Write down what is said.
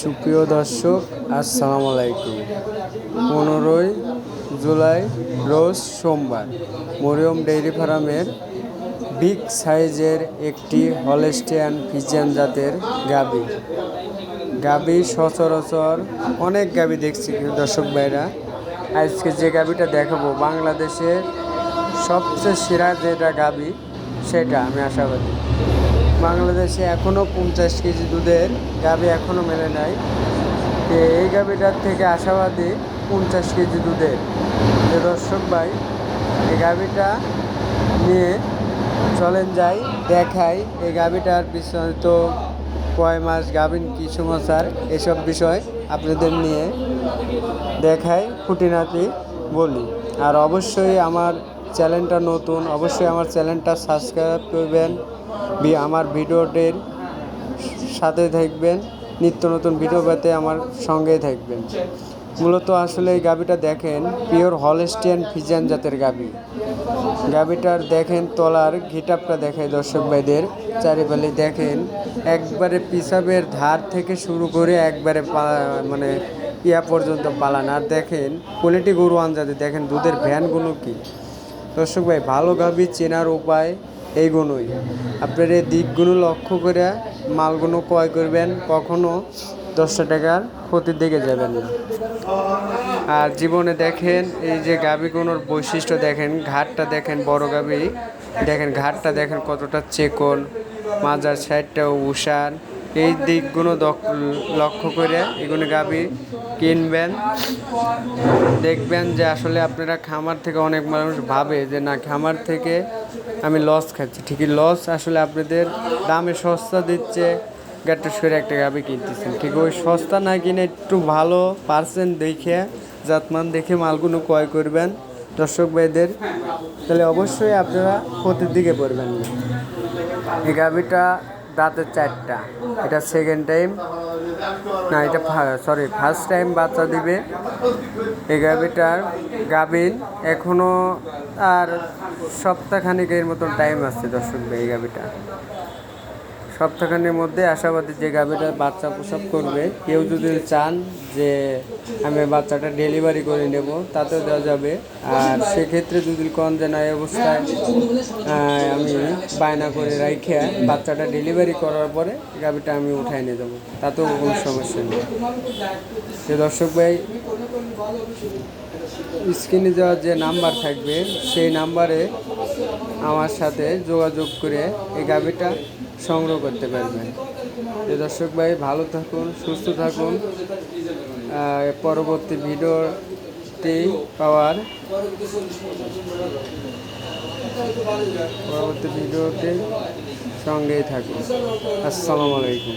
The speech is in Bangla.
সুপ্রিয় দর্শক, আসসালামু আলাইকুম। পনেরোই জুলাই রোজ সোমবার মরিয়ম ডেইরি ফার্মের বিগ সাইজের একটি হলেস্টিয়ান ফিজিয়ান জাতের গাবি। গাবি সচরাচর অনেক গাবি দেখছি দর্শক ভাইরা। আজকে যে গাবিটা দেখাবো, বাংলাদেশের সবচেয়ে সেরা যেটা গাবি, সেটা আমি আশাবাদী। বাংলাদেশে এখনও পঞ্চাশ কেজি দুধের গাবি এখনও মেলে নাই। তো এই গাবিটার থেকে আশাবাদী পঞ্চাশ কেজি দুধের। যে দর্শক ভাই, এই গাবিটা নিয়ে চলেন যাই, দেখাই। এই গাবিটার বিস্তারিত কয় মাস গাবিন কি সমাচার, এসব বিষয় আপনাদের নিয়ে দেখাই, খুঁটিনাটি বলি। আর অবশ্যই আমার চ্যানেলটা নতুন, অবশ্যই আমার চ্যানেলটা সাবস্ক্রাইব করবেন। আমার ভিডিওটির সাথে থাকবেন, নিত্য নতুন ভিডিও পেতে আমার সঙ্গেই থাকবেন। মূলত আসলে এই গাবিটা দেখেন, পিওর হলেস্টিয়ান ফিজিয়ান জাতের গাবি গাবিটার দেখেন তলার ঘিটাপটা দেখে দর্শক ভাইদের, চারিপালে দেখেন একবারে পিসাবের ধার থেকে শুরু করে একবারে মানে ইয়া পর্যন্ত পালান। আর দেখেন কোয়ালিটি গরু আনজাতে, দেখেন দুধের ভ্যানগুলো কি। দর্শক ভাই, ভালো গাবি চেনার উপায় এইগুলোই আপনার এই দিকগুলো লক্ষ্য করে মালগুলো ক্রয় করবেন কখনও দশটা টাকার ক্ষতির দিকে যাবেন না। আর জীবনে দেখেন, এই যে গাবিগুলোর বৈশিষ্ট্য দেখেন, ঘাটটা দেখেন, বড় গাবি দেখেন, ঘাটটা দেখেন কতটা চেকন, মাজার সাইডটা উষার এই দিকগুলো দক- লক্ষ্য করে এগুলো গাবি কিনবেন। দেখবেন যে আসলে আপনারা খামার থেকে অনেক মানুষ ভাবে যে, না, খামার থেকে আমি লস খাচ্ছি। ঠিকই, লস আসলে আপনাদের দামে সস্তা দিচ্ছে। গাট্টা সরে একটা গাবি কিনতেছেন। ঠিক ওই সস্তা না কিনে একটু ভালো পার্সেন্ট দেখে, জাতমান দেখে মালগুলো ক্রয় করবেন। দর্শক ভাইদের, তাহলে অবশ্যই আপনারা ক্ষতির দিকে পড়বেন এই গাবিটা দাঁতের চারটা। এটা সেকেন্ড টাইম না, এটা সরি ফার্স্ট টাইম বাচ্চা দিবে। এই গাভিটার গাভিন এখনও আর সপ্তাহখানিকের মতন টাইম আসছে দর্শক এই গাবিটা সপ্তাহখানের মধ্যে আশাবাদী যে গাভীটা বাচ্চা প্রসব করবে, কেউ যদি চান যে আমি বাচ্চাটা ডেলিভারি করে নেব, তাতেও দেওয়া যাবে। আর সেক্ষেত্রে যদি কন যে না, এই অবস্থায় আমি বায়না করে রাইখে বাচ্চাটা ডেলিভারি করার পরে গাভীটা আমি উঠাই নিয়ে যাব। তাতেও কোনো সমস্যা নেই। যে দর্শক ভাই, স্ক্রিনে যাওয়ার যে নাম্বার থাকবে, সেই নাম্বারে আমার সাথে যোগাযোগ করে এই গাভিটা সংগ্রহ করতে পারবেন যে দর্শক ভাই, ভালো থাকুন, সুস্থ থাকুন। পরবর্তী ভিডিওটি পাওয়ার পরবর্তী ভিডিওতে সঙ্গেই থাকুন। আসসালামু আলাইকুম।